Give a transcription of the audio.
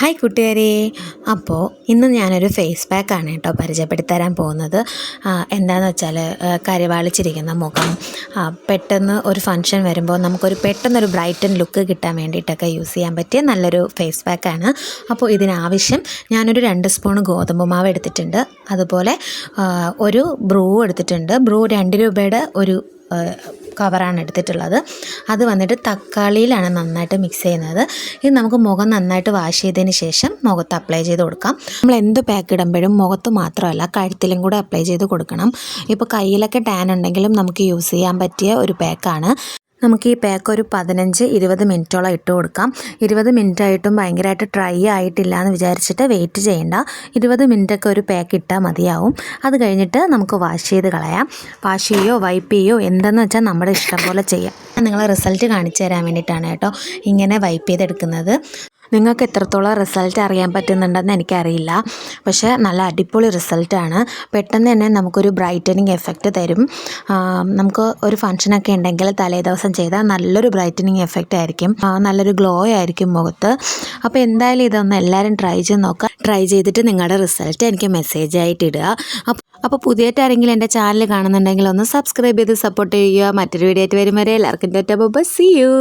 Hi കൂട്ടുകാരെ. അപ്പോൾ ഇന്ന് ഞാനൊരു ഫേസ് പാക്കാണ് കേട്ടോ പരിചയപ്പെടുത്തരാൻ പോകുന്നത്. എന്താണെന്ന് വെച്ചാൽ കരിവാളിച്ചിരിക്കുന്ന മുഖം. പെട്ടെന്ന് ഒരു ഫങ്ഷൻ വരുമ്പോൾ നമുക്കൊരു പെട്ടെന്നൊരു ബ്രൈറ്റൻ ലുക്ക് കിട്ടാൻ വേണ്ടിയിട്ടൊക്കെ യൂസ് ചെയ്യാൻ പറ്റിയ നല്ലൊരു ഫേസ് പാക്കാണ് അപ്പോൾ ഇതിനാവശ്യം ഞാനൊരു രണ്ട് സ്പൂൺ ഗോതമ്പ് മാവ് എടുത്തിട്ടുണ്ട്. അതുപോലെ ഒരു ബ്രൂ എടുത്തിട്ടുണ്ട്. ബ്രൂ രണ്ട് രൂപയുടെ ഒരു കവറാണ് എടുത്തിട്ടുള്ളത്. അത് വന്നിട്ട് തക്കാളിയിലാണ് നന്നായിട്ട് മിക്സ് ചെയ്യുന്നത്. ഇത് നമുക്ക് മുഖം നന്നായിട്ട് വാഷ് ചെയ്തതിന് ശേഷം മുഖത്ത് അപ്ലൈ ചെയ്ത് കൊടുക്കാം. നമ്മൾ എന്ത് പാക്ക് ഇടുമ്പോഴും മുഖത്ത് മാത്രമല്ല കഴുത്തിലും കൂടെ അപ്ലൈ ചെയ്ത് കൊടുക്കണം. ഇപ്പോൾ കയ്യിലൊക്കെ ടാൻ ഉണ്ടെങ്കിലും നമുക്ക് യൂസ് ചെയ്യാൻ പറ്റിയ ഒരു പാക്കാണ് നമുക്ക് ഈ പാക്ക് ഒരു പതിനഞ്ച് ഇരുപത് മിനിറ്റോളം ഇട്ട് കൊടുക്കാം. ഇരുപത് മിനിറ്റ് ആയിട്ടും ഭയങ്കരമായിട്ട് ഡ്രൈ ആയിട്ടില്ല എന്ന് വിചാരിച്ചിട്ട് വെയിറ്റ് ചെയ്യേണ്ട. ഇരുപത് മിനിറ്റൊക്കെ ഒരു പാക്ക് ഇട്ടാൽ മതിയാവും. അത് കഴിഞ്ഞിട്ട് നമുക്ക് വാഷ് ചെയ്ത് കളയാം. വാഷ് ചെയ്യോ വൈപ്പ് ചെയ്യോ എന്തെന്ന് വെച്ചാൽ നമ്മുടെ ഇഷ്ടം പോലെ ചെയ്യാം. ഞാൻ നിങ്ങളെ റിസൾട്ട് കാണിച്ചു തരാൻ വേണ്ടിയിട്ടാണ് കേട്ടോ ഇങ്ങനെ വൈപ്പ് ചെയ്തെടുക്കുന്നത്. നിങ്ങൾക്ക് എത്രത്തോളം റിസൾട്ട് അറിയാൻ പറ്റുന്നുണ്ടെന്ന് എനിക്കറിയില്ല. പക്ഷേ നല്ല അടിപൊളി റിസൾട്ടാണ്. പെട്ടെന്ന് തന്നെ നമുക്കൊരു ബ്രൈറ്റനിങ് എഫക്റ്റ് തരും. നമുക്ക് ഒരു ഫംഗ്ഷനൊക്കെ ഉണ്ടെങ്കിൽ തലേദിവസം ചെയ്താൽ നല്ലൊരു ബ്രൈറ്റനിങ് എഫക്റ്റ് ആയിരിക്കും. നല്ലൊരു ഗ്ലോ ആയിരിക്കും മുഖത്ത്. അപ്പോൾ എന്തായാലും ഇതൊന്ന് എല്ലാവരും ട്രൈ ചെയ്ത് നോക്കുക. ട്രൈ ചെയ്തിട്ട് നിങ്ങളുടെ റിസൾട്ട് എനിക്ക് മെസ്സേജ് ആയിട്ട് ഇടുക. അപ്പോൾ അപ്പോൾ പുതിയായിട്ട് ആരെങ്കിലും എന്റെ ചാനൽ കാണുന്നുണ്ടെങ്കിൽ ഒന്ന് സബ്സ്ക്രൈബ് ചെയ്ത് സപ്പോർട്ട് ചെയ്യുക. മറ്റൊരു വീഡിയോ ആയിട്ട് വരും വരെ എല്ലാവർക്കും ടാറ്റ ബൈ സി യു